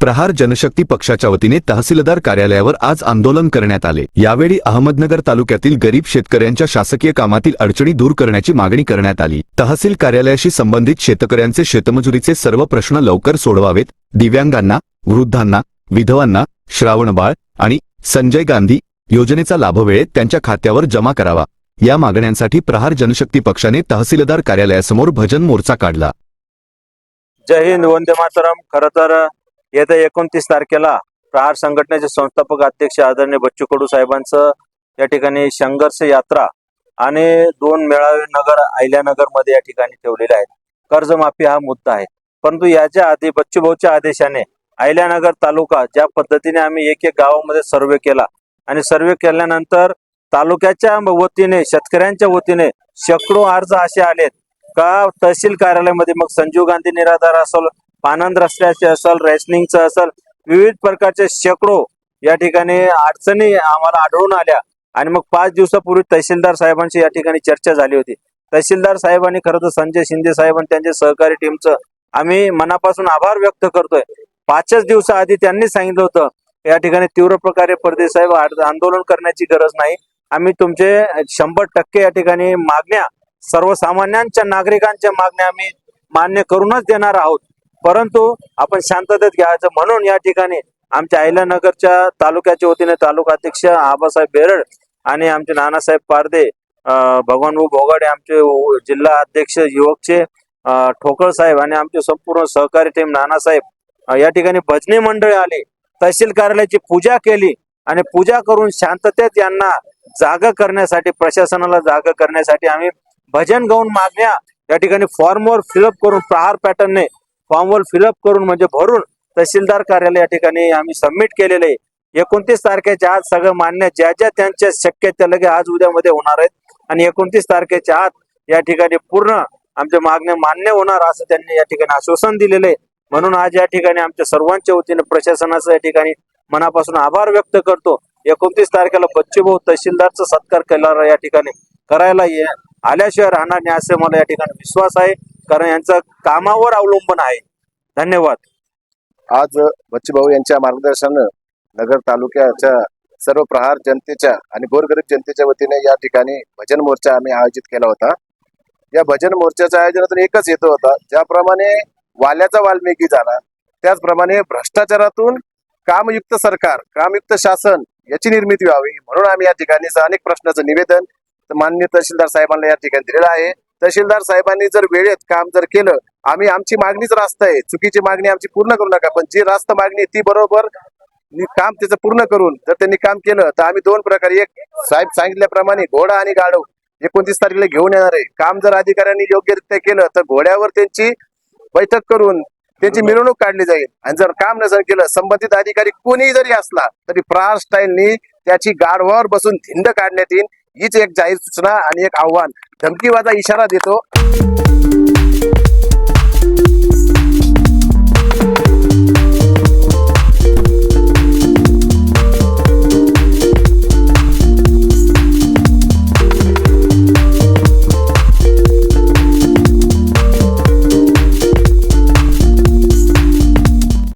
प्रहार जनशक्ती पक्षाच्या वतीने तहसीलदार कार्यालयावर आज आंदोलन करण्यात आले. यावेळी अहमदनगर तालुक्यातील गरीब शेतकऱ्यांच्या शासकीय कामातील अडचणी दूर करण्याची मागणी करण्यात आली. तहसील कार्यालयाशी संबंधित शेतकऱ्यांचे शेतमजुरीचे सर्व प्रश्न लवकर सोडवावेत. दिव्यांगांना वृद्धांना विधवांना श्रावणबाळ आणि संजय गांधी योजनेचा लाभ वेळेत त्यांच्या खात्यावर जमा करावा. या मागण्यांसाठी प्रहार जनशक्ती पक्षाने तहसीलदार कार्यालयासमोर भजन मोर्चा काढला. जय हिंद वंदे मातरम. खरं तर येत्या एकोणतीस तारखेला प्रहार संघटनेचे संस्थापक अध्यक्ष आदरणीय बच्चू कडू साहेबांचं या ठिकाणी संघर्ष यात्रा आणि दोन मेळावे नगर अहिल्यानगरमध्ये या ठिकाणी ठेवलेले आहेत. कर्जमाफी हा मुद्दा आहे. परंतु याच्या आधी बच्चू भाऊच्या आदेशाने अहिल्यानगर तालुका ज्या पद्धतीने आम्ही एक एक गावामध्ये सर्वे केला आणि सर्वे केल्यानंतर तालुक्याच्या वतीने शेतकऱ्यांच्या वतीने शेकडो अर्ज असे आलेत. का तहसील कार्यालयामध्ये मग संजीव गांधी निराधार असेल पानंद रस्त्याचे असेल रेशनिंगचं असेल विविध प्रकारचे शेकडो या ठिकाणी अडचणी आम्हाला आढळून आल्या. आणि मग पाच दिवसापूर्वी तहसीलदार साहेबांची या ठिकाणी चर्चा झाली होती. तहसीलदार साहेबांनी खरं तर संजय शिंदे साहेब आणि त्यांच्या सहकारी टीमचं आम्ही मनापासून आभार व्यक्त करतोय. पाचच दिवसाआधी त्यांनी सांगितलं होतं या ठिकाणी तीव्र प्रकारे परदेश साहेब आंदोलन करण्याची गरज नाही. आम्ही तुमचे शंभर टक्के या ठिकाणी मागण्या सर्वसामान्यांच्या नागरिकांच्या मागण्या आम्ही मान्य करूनच देणार आहोत. परंतु आपण शांततेत घ्यायचं म्हणून या ठिकाणी आमच्या अहिल्यानगरच्या तालुक्याच्या वतीने तालुका अध्यक्ष आबासाहेब बेरड आणि आमचे नानासाहेब पारदे भगवान भाऊ भोगाडे आमचे जिल्हा अध्यक्ष युवकचे ठोकळ साहेब आणि आमचे संपूर्ण सहकारी टीम नानासाहेब या ठिकाणी भजनी मंडळी आले तहसील कार्यालयाची पूजा केली आणि पूजा करून शांततेत यांना जागा करण्यासाठी प्रशासनाला जागा करण्यासाठी आम्ही भजन गाऊन मागण्या या ठिकाणी फॉर्मवर फिलअप करून प्रहार पॅटर्नने फॉर्मवर फिलअप करून म्हणजे भरून तहसीलदार कार्यालय या ठिकाणी आम्ही सबमिट केलेले आहे. एकोणतीस तारखेच्या आज सगळं मान्य ज्या ज्या त्यांच्या शक्य त्या लगे आज उद्यामध्ये होणार आहेत आणि एकोणतीस तारखेच्या आत या ठिकाणी पूर्ण आमच्या मागण्या मान्य होणार असं त्यांनी या ठिकाणी आश्वासन दिलेलं आहे. म्हणून आज या ठिकाणी आमच्या सर्वांच्या वतीने प्रशासनाचा या ठिकाणी मनापासून आभार व्यक्त करतो. एकोणतीस तारखेला बच्चूभाऊ तहसीलदारचा सत्कार केला या ठिकाणी करायला ये आल्याशिवाय राहणार नाही असे मला या ठिकाणी विश्वास आहे. कारण यांचं कामावर अवलंबून आहे. धन्यवाद. आज बच्चूभाऊ यांच्या मार्गदर्शनानं नगर तालुक्याच्या सर्व प्रहार जनतेच्या आणि गोरगरीब जनतेच्या वतीने या ठिकाणी भजन मोर्चा आम्ही आयोजित केला होता. या भजन मोर्चाच्या आयोजनातून एकच येतो होता. ज्याप्रमाणे वाल्याचा वाल्मिकी झाला त्याचप्रमाणे भ्रष्टाचारातून कामयुक्त सरकार कामयुक्त शासन याची निर्मिती व्हावी म्हणून आम्ही या ठिकाणी अनेक प्रश्नाचं निवेदन मान्य तहसीलदार साहेबांना या ठिकाणी दिलेलं आहे. तहसीलदार साहेबांनी जर वेळेत काम जर केलं आम्ही आमची मागणीच रास्त आहे. चुकीची मागणी आमची पूर्ण करू नका पण जी रास्त मागणी ती बरोबर काम त्याचं पूर्ण करून जर त्यांनी काम केलं तर आम्ही दोन प्रकारे एक साहेब सांगितल्याप्रमाणे घोडा आणि गाढव एकोणतीस तारखेला घेऊन येणार आहे. काम जर अधिकाऱ्यांनी योग्यरित्या केलं तर घोड्यावर त्यांची बैठक करून त्यांची मिरवणूक काढली जाईल. आणि जर काम नसेल केलं संबंधित अधिकारी कोणीही जरी असला तरी प्रार स्टाईलनी त्याची गाढवावर बसून धिंड काढण्यात येईल. हीच एक जाहीर सूचना आणि एक आव्हान. धमकीवाजा इशारा देतो.